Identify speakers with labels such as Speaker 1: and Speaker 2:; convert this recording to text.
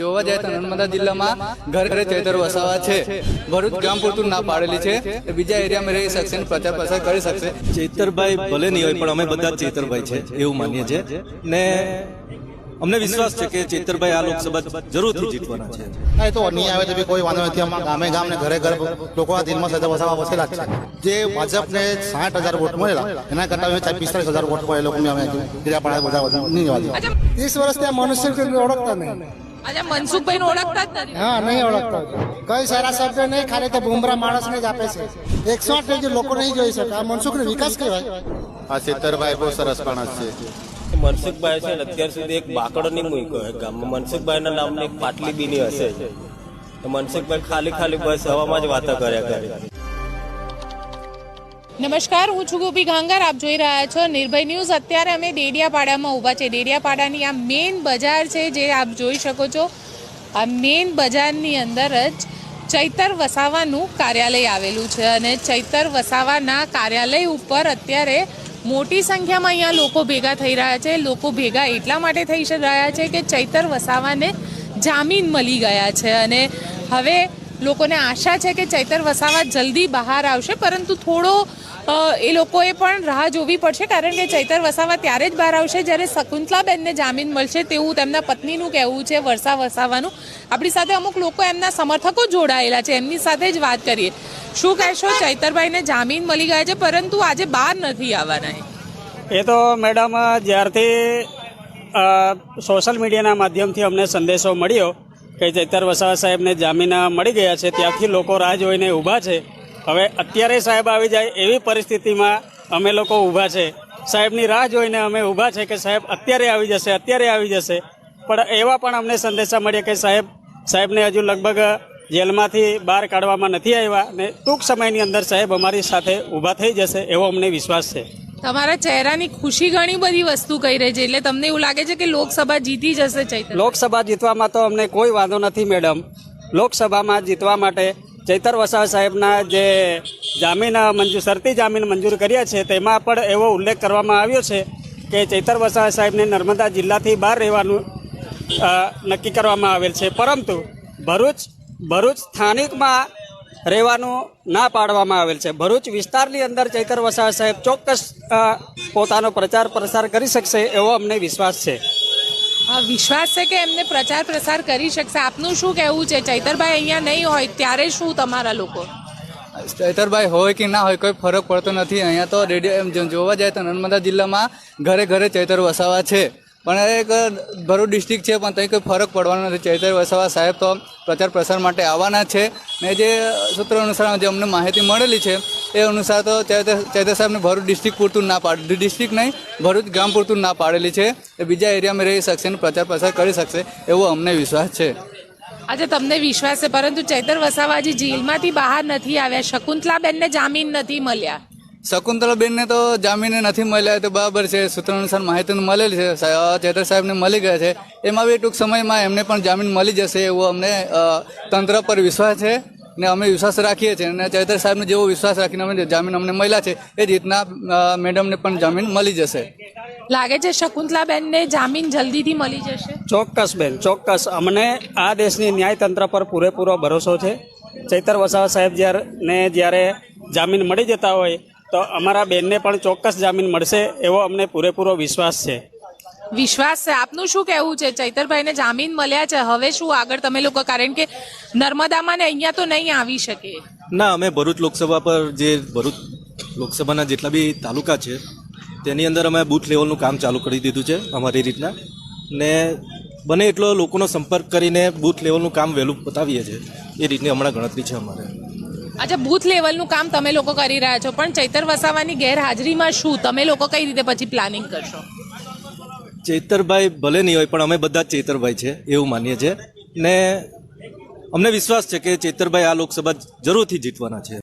Speaker 1: જોવા જાય તો નર્મદા જિલ્લામાં ઘરે ઘરે ચૈતર વસાવા છે. ભરૂચ ગામ પૂરતું ના પાડેલી છે. બીજા એરિયામાં રહી શકશે પ્રચાર પ્રસાર કરી શકશે.
Speaker 2: ચેતરભાઈ ભલે નહીં હોય પણ અમે બધા જ ચેતરભાઈ છે એવું માનીએ છીએ. ને અમને વિશ્વાસ છે કે ચેતરભાઈ આ લોકસભા જરૂરથી જીતવાના છે.
Speaker 3: ના એ તો નહીં આવે તો બી કોઈ વાંધો નથી. અમારા ગામે ગામ ને ઘરે ઘરે લોકોના દિલમાં સદા વસાવા વસેલા છે. જે ભાજપને સાઠ હજાર વોટ મળેલા એના કરતા અમે પિસ્તાલીસ હજાર વોટ મળે લોકોને અમે બધા વધુ નહીં જવા
Speaker 4: ત્રીસ વર્ષથી આ મનુષ્ય ઓળખતા નહીં.
Speaker 5: અચ્છા મનસુખભાઈ ઓળખતા જ નથી.
Speaker 4: હા નહીં ઓળખતા. કઈ સારા શબ્દ નહીં ખાલી તે ભૂમરા માણસને જ આપે છે. એકસો આઠ જે લોકો નહીં જોઈ શકે આ મનસુખનો વિકાસ કહેવાય.
Speaker 3: આ સિત્તરભાઈ બહુ સરસ માણસ છે.
Speaker 6: મનસુખભાઈ છે અત્યાર સુધી એક બાકડો નહીં મૂક્યો હોય ગામમાં. મનસુખભાઈના નામની એક પાટલી બીની હશે. મનસુખભાઈ ખાલી ખાલી બસ હવામાં જ વાતો કર્યા કરે.
Speaker 5: નમસ્કાર, હું છું ગોપી ગાંગર આપ જોઈ રહ્યા છો નિર્ભય ન્યૂઝ. અત્યારે અમે ડેડિયાપાડામાં ઊભા છે ડેડિયાપાડાની આ મેઇન બજાર છે જે આપ જોઈ શકો છો. આ મેઇન બજારની અંદર જ ચૈતર વસાવાનું કાર્યાલય આવેલું છે અને ચૈતર વસાવાના કાર્યાલય ઉપર અત્યારે મોટી સંખ્યામાં અહીંયા લોકો ભેગા થઈ રહ્યા છે. લોકો ભેગા એટલા માટે થઈ રહ્યા છે કે ચૈતર વસાવાને જામીન મળી ગયા છે અને હવે લોકોને આશા છે કે ચૈતર વસાવા જલ્દી બહાર આવશે, પરંતુ થોડો એ લોકોએ પણ રાહ જોવી પડશે, કારણ કે ચૈતર વસાવા ત્યારે જ બહાર આવશે જ્યારે શકુંતલાબેનને જામીન મળશે તેવું તેમના પત્નીનું કહેવું છે વર્ષા વસાવાનું આપણી સાથે અમુક લોકો એમના સમર્થકો જોડાયેલા છે, એમની સાથે જ વાત કરીએ શું કહેશો, ચૈતરભાઈને જામીન મળી ગયા છે, પરંતુ આજે બહાર નથી આવવાના એ.
Speaker 7: તો મેડમ, જ્યારથી સોશિયલ મીડિયાના માધ્યમથી અમને સંદેશો મળ્યો કે ચૈતર વસાવા સાહેબને જામીન મળી ગયા છે, ત્યાંથી લોકો રાહ જોઈને ઊભા છે. હવે અત્યારે સાહેબ આવી જાય એવી પરિસ્થિતિમાં અમે લોકો ઊભા છે. સાહેબની રાહ જોઈને અમે ઊભા છે કે સાહેબ અત્યારે આવી જશે, અત્યારે આવી જશે. પણ એવા પણ અમને સંદેશા મળ્યા કે સાહેબ, સાહેબને હજુ લગભગ જેલમાંથી બહાર કાઢવામાં નથી આવ્યા ને ટૂંક સમયની અંદર સાહેબ અમારી સાથે ઊભા થઈ જશે એવો અમને વિશ્વાસ છે.
Speaker 5: તમારા ચહેરાની ખુશી ઘણી બધી વસ્તુ કહી રહી છે, એટલે તમને એવું લાગે છે કે લોકસભા જીતી જશે ચૈતર
Speaker 7: લોકસભા જીતવામાં તો અમને કોઈ વાંધો નથી, મેડમ. લોકસભામાં જીતવા માટે ચૈતર વસાવા સાહેબના જે જામીન મંજૂર શરતી જામીન મંજૂર કર્યા છે, તેમાં પણ એવો ઉલ્લેખ કરવામાં આવ્યો છે કે ચૈતર વસાવા સાહેબને નર્મદા જિલ્લાથી બહાર રહેવાનું નક્કી કરવામાં આવેલ છે. પરંતુ ભરૂચ ભરૂચ સ્થાનિકમાં રહેવાનું ના પાડવામાં આવેલ છે. ભરૂચ વિસ્તારની અંદર ચૈતર વસાવા સાહેબ ચોક્કસ પોતાનો પ્રચાર પ્રસાર કરી શકશે એવો અમને વિશ્વાસ છે.
Speaker 5: વિશ્વાસ છે કે એમને પ્રચાર પ્રસાર કરી શકશે. આપનું શું કહેવું છે? ચૈતરભાઈ અહીંયા નહીં હોય ત્યારે શું તમારા લોકો?
Speaker 1: ચૈતરભાઈ હોય કે ના હોય કોઈ ફરક પડતો નથી. અહીંયા તો રેડિયો એમ જોવા જાય તો નર્મદા જિલ્લામાં ઘરે ઘરે ચૈતર વસાવા છે. પણ એક ભરૂચ ડિસ્ટ્રિક્ટ છે, પણ ત્યાં કોઈ ફરક પડવાનો નથી. ચૈતર વસાવા સાહેબ તો પ્રચાર પ્રસાર માટે આવવાના છે ને જે સૂત્રો અનુસાર જે અમને માહિતી મળેલી છે, એ અનુસાર તો ચૈતર ચૈતર સાહેબને ભરૂચ ડિસ્ટ્રિક્ટ પૂરતું ના પાડ ડિસ્ટ્રિક્ટ નહીં, ભરૂચ ગામ પૂરતું ના પાડેલી છે. એ બીજા એરિયામાં રહી શકશે અને પ્રચાર પ્રસાર કરી શકશે, એવો અમને વિશ્વાસ છે.
Speaker 5: આજે તમને વિશ્વાસ છે, પરંતુ ચૈતર વસાવા હજી જેલમાંથી બહાર નથી આવ્યા, શકુંતલાબેનને જામીન નથી મળ્યા.
Speaker 1: શકુંતલાબેનને તો જામીને નથી મળ્યા તો બરાબર છે. સૂત્ર અનુસાર માહિતી મળેલી છે. ચેતર સાહેબને મળી ગયા છે. એમાં બી ટૂંક સમયમાં એમને પણ જામીન મળી જશે એવો અમને તંત્ર પર વિશ્વાસ છે ને અમે વિશ્વાસ રાખીએ છીએ. અને ચૈતર સાહેબને જેવો વિશ્વાસ રાખીને અમે જામીન અમને મળ્યા છે એ જ રીતના મેડમને પણ જામીન મળી જશે.
Speaker 5: લાગે છે શકુંતલાબેનને જામીન જલ્દીથી મળી જશે?
Speaker 7: ચોક્કસ બેન ચોક્કસ. અમને આ દેશની ન્યાયતંત્ર પર પૂરેપૂરો ભરોસો છે. ચૈતર વસાવા સાહેબ જ્યારે ને જ્યારે જામીન મળી જતા હોય તો અમારા બેનને પણ ચોક્કસ જામીન મળશે એવો અમને પૂરેપૂરો વિશ્વાસ છે.
Speaker 5: વિશ્વાસ છે. આપનું શું કહેવું છે? ચૈતરભાઈને જામીન મળ્યા છે. હવે શું આગળ તમે લોકો કારણ કે નર્મદામાં ને અહીંયા તો નહીં આવી શકે.
Speaker 2: ના અમે ભરૂચ લોકસભા પર જે ભરૂચ લોકસભાના જેટલા બી તાલુકા છે તેની અંદર અમે બૂથ લેવલનું કામ ચાલુ કરી દીધું છે અમારી રીતના. ને બને એટલો લોકોનો સંપર્ક કરીને બૂથ લેવલનું કામ વહેલું પતાવીએ છીએ. એ રીતની હમણાં ગણતરી છે અમારે.
Speaker 5: અચ્છા, બૂથ લેવલનું કામ તમે લોકો કરી રહ્યા છો, પણ ચૈતર વસાવાની ગેરહાજરીમાં શું? તમે લોકો કઈ રીતે પછી પ્લાનિંગ કરશો?
Speaker 2: ચેતરભાઈ ભલે નહીં હોય, પણ અમે બધા ચેતરભાઈ છે, એવું માનીએ છીએ. ને અમને વિશ્વાસ છે કે ચેતરભાઈ આ લોકસભા જરૂરથી જીતવાના છે.